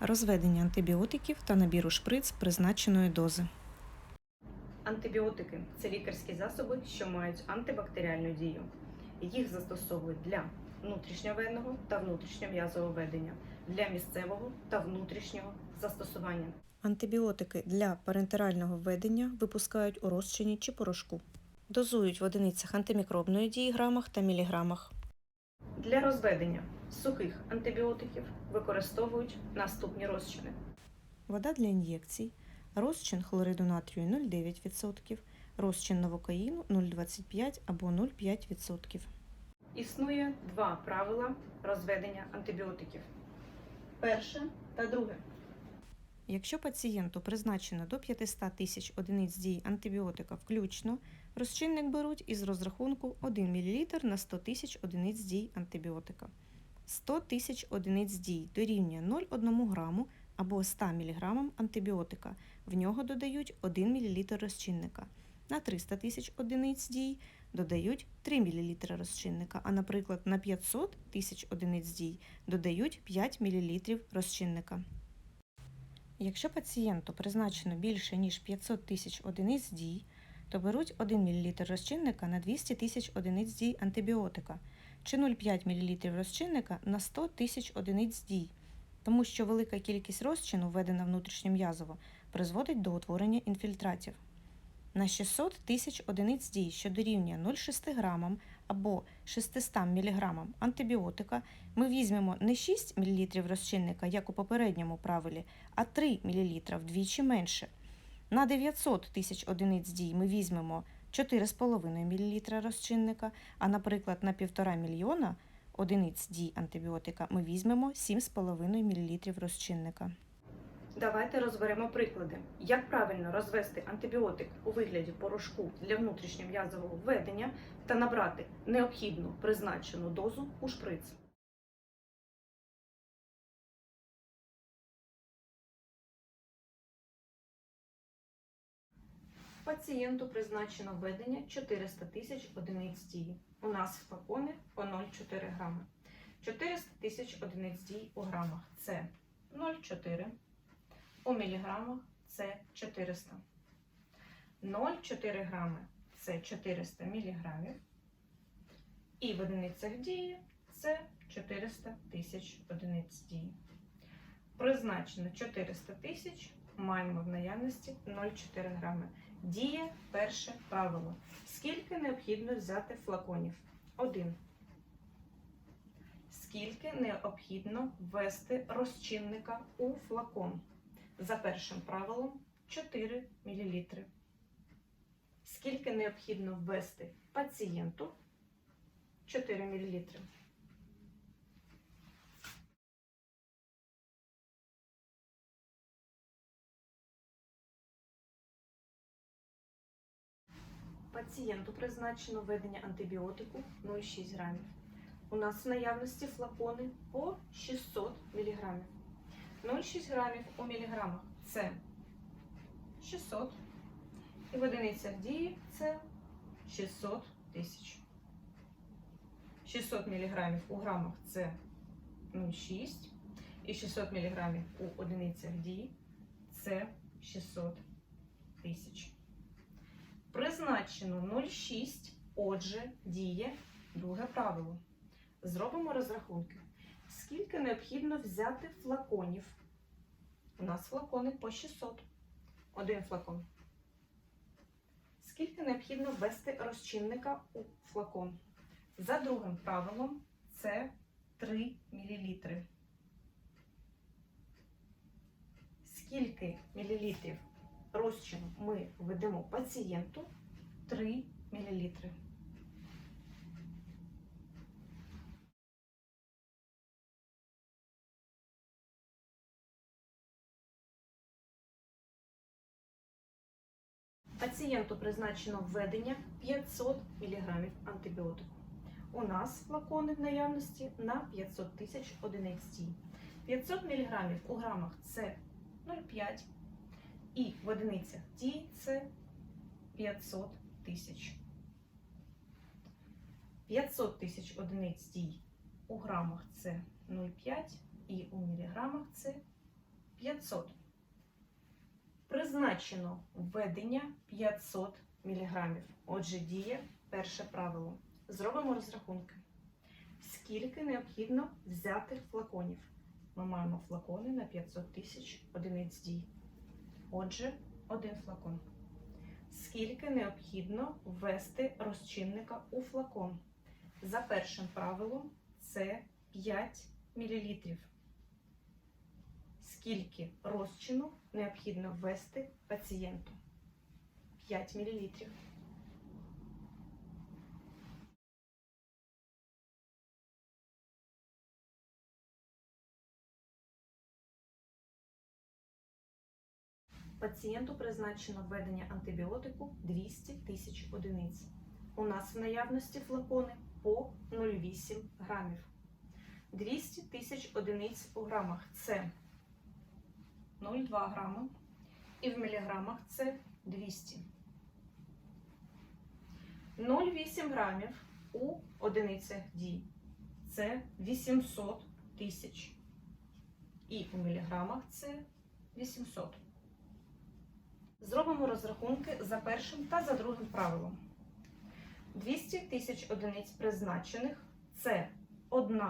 Розведення антибіотиків та набір у шприц призначеної дози. Антибіотики це лікарські засоби, що мають антибактеріальну дію. Їх застосовують для внутрішньовенного та внутрішньом'язового ведення, для місцевого та внутрішнього застосування. Антибіотики для парентерального введення випускають у розчині чи порошку. Дозують в одиницях антимікробної дії грамах та міліграмах. Для розведення сухих антибіотиків використовують наступні розчини: Вода для ін'єкцій, розчин хлориду натрію 0,9%, розчин новокаїну 0,25 або 0,5%. Існує два правила розведення антибіотиків. Перше та друге. Якщо пацієнту призначено до 500 тисяч одиниць дій антибіотика включно, розчинник беруть із розрахунку 1 мл на 100 тисяч одиниць дій антибіотика. 100 тисяч одиниць дій дорівнює 0,1 граму або 100 мг антибіотика. В нього додають 1 мл розчинника. На 300 тисяч одиниць дій додають 3 мл розчинника, а, наприклад, на 500 тисяч одиниць дій додають 5 мл розчинника. Якщо пацієнту призначено більше ніж 500 тисяч одиниць дій, то беруть 1 мл розчинника на 200 тисяч одиниць дій антибіотика чи 0,5 мл розчинника на 100 тисяч одиниць дій, тому що велика кількість розчину, введена внутрішньом'язово, призводить до утворення інфільтратів. На 600 тисяч одиниць дій, що дорівнює 0,6 грамам або 600 мг антибіотика, ми візьмемо не 6 мл розчинника, як у попередньому правилі, а 3 мл вдвічі менше. На 900 тисяч одиниць дій ми візьмемо 4,5 мл розчинника, а, наприклад, на 1,5 мільйона одиниць дій антибіотика ми візьмемо 7,5 мл розчинника. Давайте розберемо приклади, як правильно розвести антибіотик у вигляді порошку для внутрішньом'язового введення та набрати необхідну призначену дозу у шприц. Пацієнту призначено введення 400 тисяч одиниць дії. У нас флакони по 0,4 грами. 400 тисяч одиниць дій у грамах це 0,4 у міліграмах це 400. 0,4 грами це 400 міліграмів. І в одиницях дії це 400 тисяч одиниць дії. Призначено 400 тисяч, маємо в наявності 0,4 грами. Діє перше правило. Скільки необхідно взяти флаконів? Один. Скільки необхідно ввести розчинника у флакон? За першим правилом 4 мл. Скільки необхідно ввести пацієнту? 4 мл. Пацієнту призначено введення антибіотику 0,6 грамів. У нас в наявності флакони по 600 мг. 0,6 грамів у міліграмах це 600. І в одиницях дії це 600 тисяч. 600 мг у грамах це 0,6. І 600 мг у одиницях дії це 600 тисяч. Призначено 0,6, отже, діє друге правило. Зробимо розрахунки. Скільки необхідно взяти флаконів? У нас флакони по 600. Один флакон. Скільки необхідно ввести розчинника у флакон? За другим правилом це 3 мл. Скільки мілілітрів розчину ми введемо пацієнту? 3 мл. Пацієнту призначено введення 500 мг антибіотику. У нас флакони в наявності на 500 тисяч одиниць дій. 500 мг у грамах це 0,5 і в одиницях дій це 500 тисяч. 500 тисяч одиниць дій у грамах це 0,5 і у міліграмах це 500. Призначено введення 500 мг. Отже, діє перше правило. Зробимо розрахунки. Скільки необхідно взяти флаконів? Ми маємо флакони на 500 тисяч одиниць дій. Отже, один флакон. Скільки необхідно ввести розчинника у флакон? За першим правилом це 5 мл. Скільки розчину необхідно ввести пацієнту? 5 мл. Пацієнту призначено введення антибіотику 200 тисяч одиниць. У нас в наявності флакони по 0,8 грамів. 200 тисяч одиниць у грамах це 0,2 грама. І в міліграмах це 200. 0,8 грамів у одиницях дій. Це 800 тисяч. І у міліграмах це 800. Зробимо розрахунки за першим та за другим правилом. 200 тисяч одиниць призначених це 1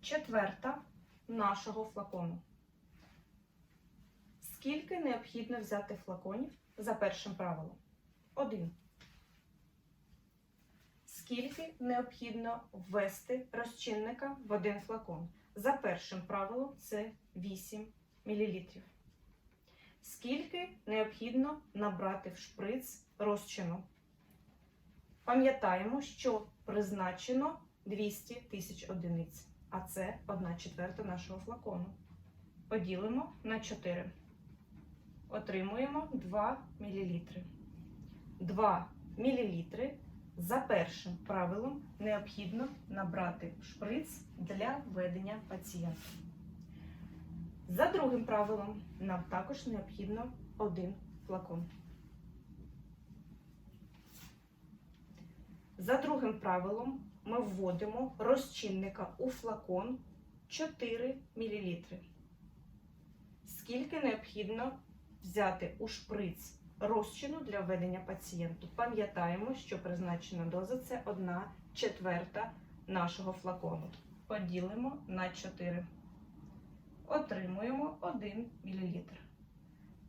четверта нашого флакону. Скільки необхідно взяти флаконів за першим правилом? 1. Скільки необхідно ввести розчинника в один флакон? За першим правилом це 8 мл. Скільки необхідно набрати в шприц розчину? Пам'ятаємо, що призначено 200 тисяч одиниць, а це 1 четверта нашого флакону. Поділимо на 4. Отримуємо 2 мл. 2 мл за першим правилом необхідно набрати шприц для введення пацієнта. За другим правилом нам також необхідно один флакон. За другим правилом ми вводимо розчинника у флакон 4 мл. Скільки необхідно взяти у шприц розчину для введення пацієнту? Пам'ятаємо, що призначена доза це 1 четверта нашого флакону. Поділимо на 4 отримуємо 1 мл.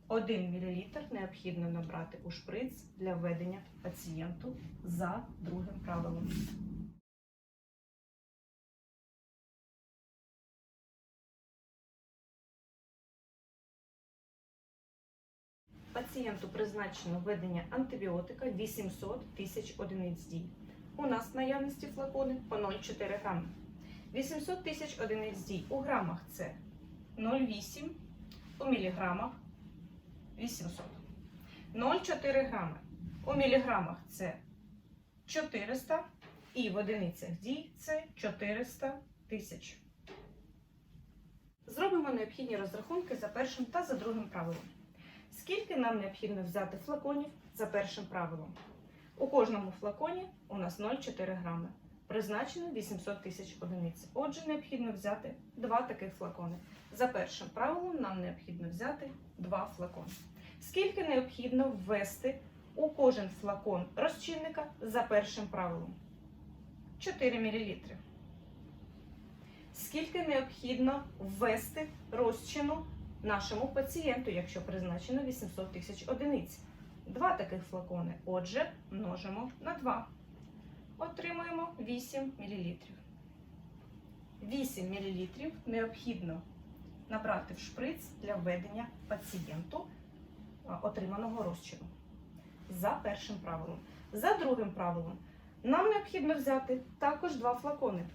1 мл необхідно набрати у шприц для введення пацієнту за другим правилом. Пацієнту призначено введення антибіотика 800 тисяч одиниць дій. У нас в наявності флакони по 0,4 грами. 800 тисяч одиниць дій у грамах це 0,8 у міліграмах 800. 0,4 грами. У міліграмах це 400 і в одиницях дій це 400 тисяч. Зробимо необхідні розрахунки за першим та за другим правилом. Скільки нам необхідно взяти флаконів за першим правилом? У кожному флаконі у нас 0,4 грами. Призначено 800 тисяч одиниць. Отже, необхідно взяти два таких флакони. За першим правилом нам необхідно взяти два флакони. Скільки необхідно ввести у кожен флакон розчинника за першим правилом? 4 мл. Скільки необхідно ввести розчину нашому пацієнту, якщо призначено 800 тисяч одиниць? Два таких флакони. Отже, множимо на 2. Отримуємо 8 мл. 8 мл необхідно набрати в шприц для введення пацієнту отриманого розчину. За першим правилом. За другим правилом нам необхідно взяти також два флакони.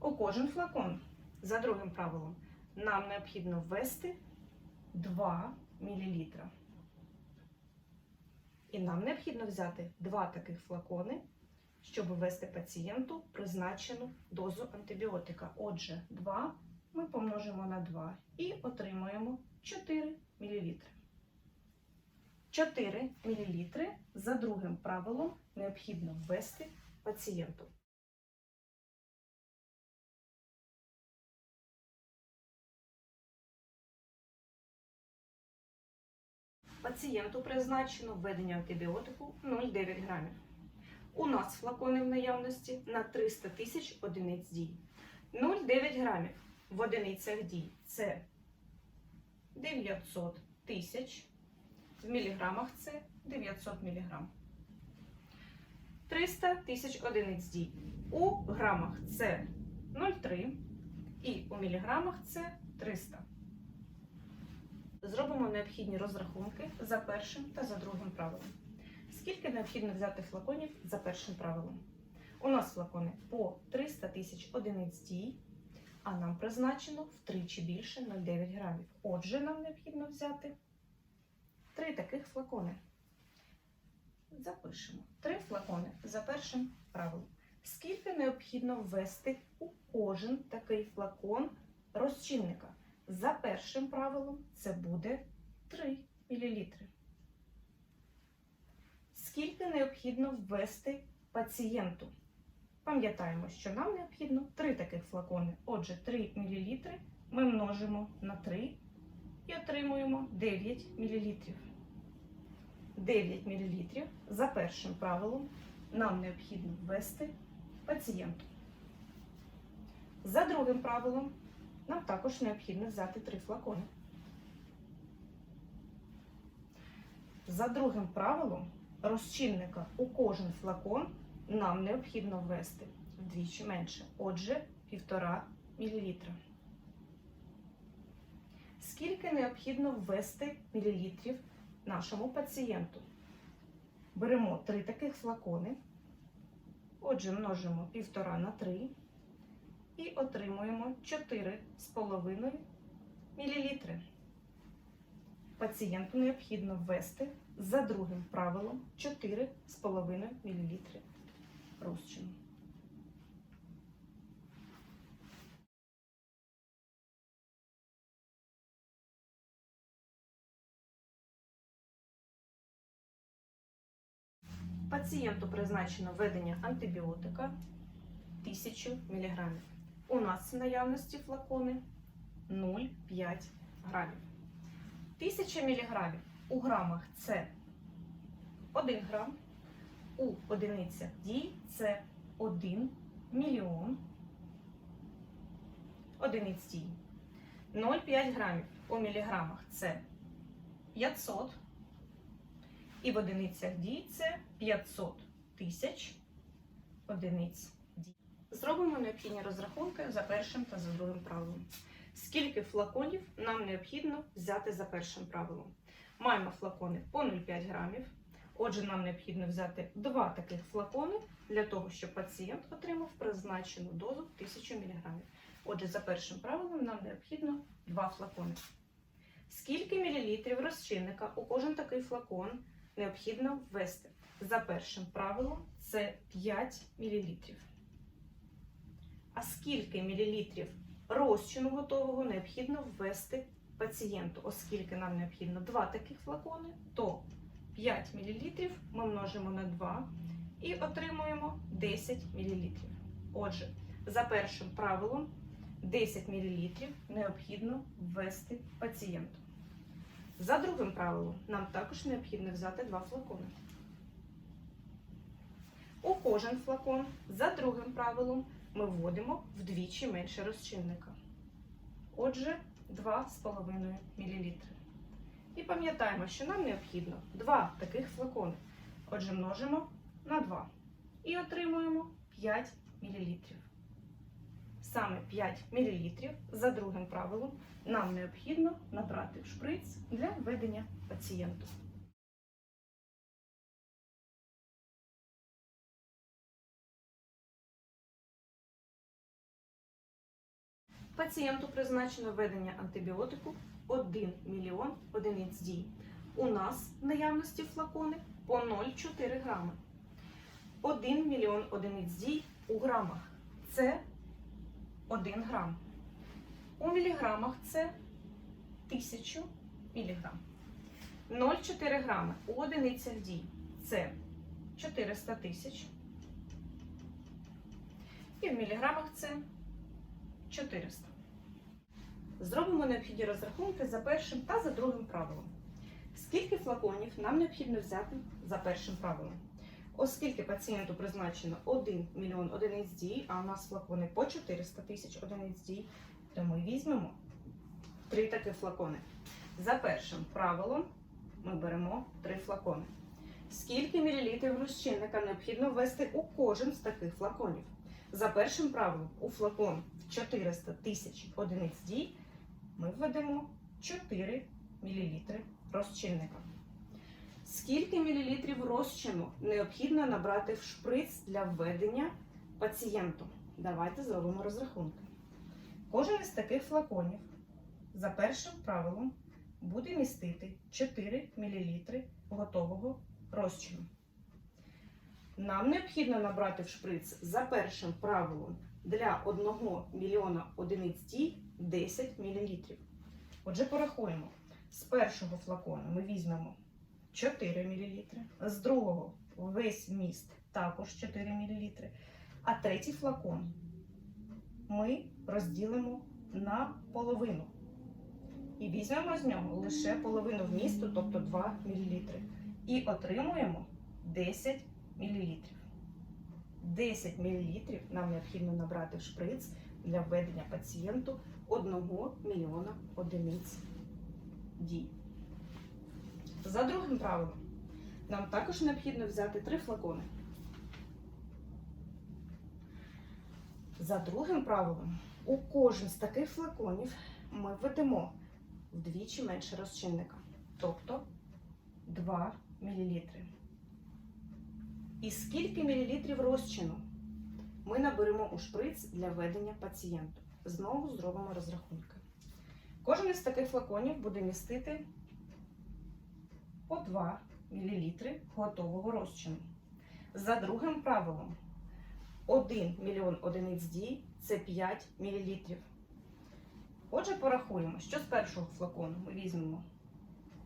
У кожен флакон. За другим правилом нам необхідно ввести 2 мл. І нам необхідно взяти два таких флакони, щоб ввести пацієнту призначену дозу антибіотика. Отже, 2 ми помножимо на 2 і отримуємо 4 мл. 4 мл за другим правилом необхідно ввести пацієнту. Пацієнту призначено введення антибіотику 0,9 грамів. У нас флакони в наявності на 300 тисяч одиниць дій. 0,9 грамів в одиницях дій це 900 тисяч. В міліграмах це 900 міліграм. 300 тисяч одиниць дій. У грамах це 0,3 і у міліграмах це 300. Зробимо необхідні розрахунки за першим та за другим правилом. Скільки необхідно взяти флаконів за першим правилом? У нас флакони по 300 тисяч одиниць дій, а нам призначено втричі більше 0,9 грамів. Отже, нам необхідно взяти три таких флакони. Запишемо три флакони за першим правилом. Скільки необхідно ввести у кожен такий флакон розчинника? За першим правилом це буде 3 мл. Скільки необхідно ввести пацієнту? Пам'ятаємо, що нам необхідно 3 таких флакони. Отже, 3 мл ми множимо на 3 і отримуємо 9 мл. 9 мл за першим правилом нам необхідно ввести пацієнту. За другим правилом нам також необхідно взяти 3 флакони. За другим правилом розчинника у кожен флакон нам необхідно ввести вдвічі менше, отже, 1,5 мл. Скільки необхідно ввести мілілітрів нашому пацієнту? Беремо три таких флакони, отже, множимо 1,5 на 3 і отримуємо 4,5 мл. Пацієнту необхідно ввести за другим правилом 4,5 мл розчину. Пацієнту призначено введення антибіотика 1000 мг. У нас в наявності флакони 0,5 грамів. 1000 мг у грамах це 1 грам, у одиницях дій це 1 мільйон одиниць дій. 0,5 грамів у міліграмах це 500, і в одиницях дій це 500 тисяч одиниць дій. Зробимо необхідні розрахунки за першим та за другим правилом. Скільки флаконів нам необхідно взяти за першим правилом? Маємо флакони по 0,5 грамів. Отже, нам необхідно взяти два таких флакони для того, щоб пацієнт отримав призначену дозу 1000 мг. Отже, за першим правилом нам необхідно два флакони. Скільки мілілітрів розчинника у кожен такий флакон необхідно ввести? За першим правилом це 5 мл. А скільки мілілітрів розчину готового необхідно ввести пацієнту, оскільки нам необхідно два таких флакони, то 5 мл ми множимо на 2 і отримуємо 10 мл. Отже, за першим правилом 10 мл необхідно ввести пацієнту. За другим правилом нам також необхідно взяти два флакони. У кожен флакон за другим правилом ми вводимо вдвічі менше розчинника. Отже, 2,5 мл. Пам'ятаємо, що нам необхідно два таких флакони. Отже, множимо на 2 і отримуємо 5 мл. Саме 5 мл за другим правилом нам необхідно набрати в шприц для введення пацієнту. Пацієнту призначено введення антибіотику 1 мільйон одиниць дій. У нас в наявності флакони по 0,4 грами. 1 мільйон одиниць дій у грамах це 1 грам. У міліграмах це 1000 міліграм. 0,4 грами у одиницях дій це 400 тисяч. І в міліграмах це 400. Зробимо необхідні розрахунки за першим та за другим правилом. Скільки флаконів нам необхідно взяти за першим правилом? Оскільки пацієнту призначено 1 мільйон одиниць дій, а у нас флакони по 400 тисяч одиниць дій, то ми візьмемо три такі флакони. За першим правилом ми беремо три флакони. Скільки мілілітрів розчинника необхідно ввести у кожен з таких флаконів? За першим правилом у флакон 400 тисяч одиниць дій ми введемо 4 мл розчинника. Скільки мілілітрів розчину необхідно набрати в шприц для введення пацієнту? Давайте зробимо розрахунки. Кожен із таких флаконів за першим правилом буде містити 4 мл готового розчину. Нам необхідно набрати в шприц за першим правилом для 1 мільйона одиниць дій 10 мл. Отже, порахуємо. З першого флакону ми візьмемо 4 мл, з другого весь міст також 4 мл, а третій флакон ми розділимо на половину. І візьмемо з нього лише половину вмісту, тобто 2 мл. І отримуємо 10 мл. 10 мл нам необхідно набрати в шприц для введення пацієнту 1 мільйона одиниць дій. За другим правилом, нам також необхідно взяти три флакони. За другим правилом, у кожен з таких флаконів ми введемо вдвічі менше розчинника, тобто 2 мл. І скільки мілілітрів розчину ми наберемо у шприц для введення пацієнту? Знову зробимо розрахунки. Кожен із таких флаконів буде містити по 2 мл готового розчину. За другим правилом, 1 мільйон одиниць дій це 5 мл. Отже, порахуємо, що з першого флакону ми візьмемо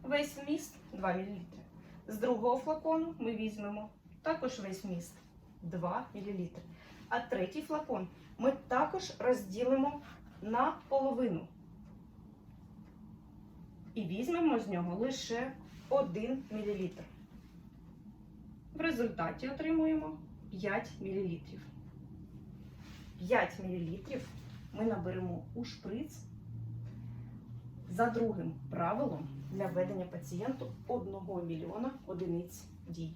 весь вміст 2 мл. З другого флакону ми візьмемо також весь вміст 2 мл. А третій флакон ми також розділимо на половину. І візьмемо з нього лише 1 мл. В результаті отримуємо 5 мл. 5 мл ми наберемо у шприц за другим правилом для введення пацієнту 1 мільйона одиниць дій.